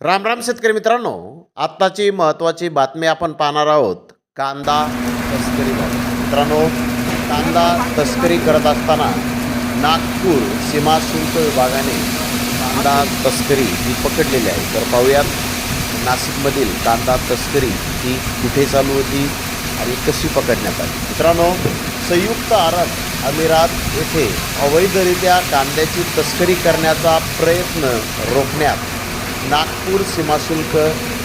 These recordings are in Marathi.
राम राम शेतकरी मित्रांनो आत्ताची महत्त्वाची बातमी आपण पाहणार आहोत कांदा तस्करी मित्रांनो कांदा तस्करी करत असताना नागपूर सीमा शुल्क विभागाने कांदा तस्करी ही पकडलेली आहे. तर पाहूयात नाशिकमधील कांदा तस्करी ही कुठे चालू होती आणि कशी पकडण्यात आली? मित्रांनो संयुक्त अरब अमिरात येथे अवैधरित्या कांद्याची तस्करी करण्याचा प्रयत्न रोखण्यात नागपूर सीमाशुल्क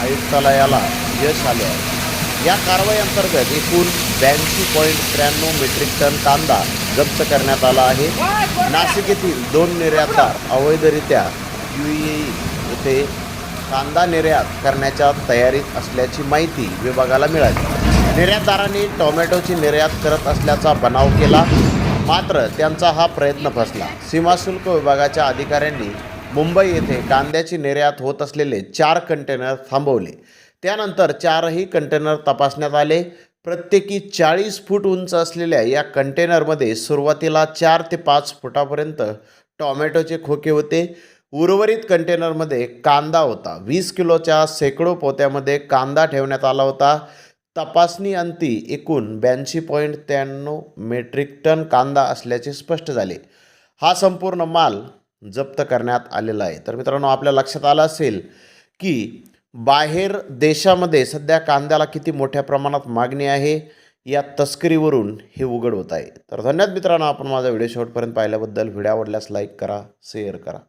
आयुक्तालयाला यश आले. आहे या कारवाई अंतर्गत एकूण ब्याऐंशी पॉईंट त्र्याण्णव मेट्रिक टन कांदा जप्त करण्यात आला आहे. नाशिक येथील दोन निर्यातदार अवैधरित्या यू ए येथे कांदा निर्यात करण्याच्या तयारीत असल्याची माहिती विभागाला मिळाली. निर्यातदारांनी टोमॅटोची निर्यात करत असल्याचा बनाव केला मात्र त्यांचा हा प्रयत्न फसला. सीमाशुल्क विभागाच्या अधिकाऱ्यांनी मुंबई येथे कांद्याची निर्यात होत असलेले चार कंटेनर थांबवले. त्यानंतर चारही कंटेनर तपासण्यात आले. प्रत्येकी चाळीस फूट उंच असलेल्या या कंटेनरमध्ये सुरुवातीला चार ते पाच फुटापर्यंत टॉमॅटोचे खोके होते. उर्वरित कंटेनरमध्ये कांदा होता. वीस किलोच्या शेकडो पोत्यामध्ये कांदा ठेवण्यात आला होता. तपासणी अंती एकूण ब्याऐंशी पॉईंट त्र्याण्णव मेट्रिक टन कांदा असल्याचे स्पष्ट झाले. हा संपूर्ण माल जप्त करण्यात आलेला आहे. तर मित्रांनो आपल्या लक्षात आलं असेल की बाहेर देशामध्ये सध्या कांद्याला किती मोठ्या प्रमाणात मागणी आहे या तस्करीवरून हे उघड होत आहे. तर धन्यवाद मित्रांनो आपण माझा व्हिडिओ शेवटपर्यंत पाहिल्याबद्दल. व्हिडिओ आवडल्यास लाईक करा शेअर करा.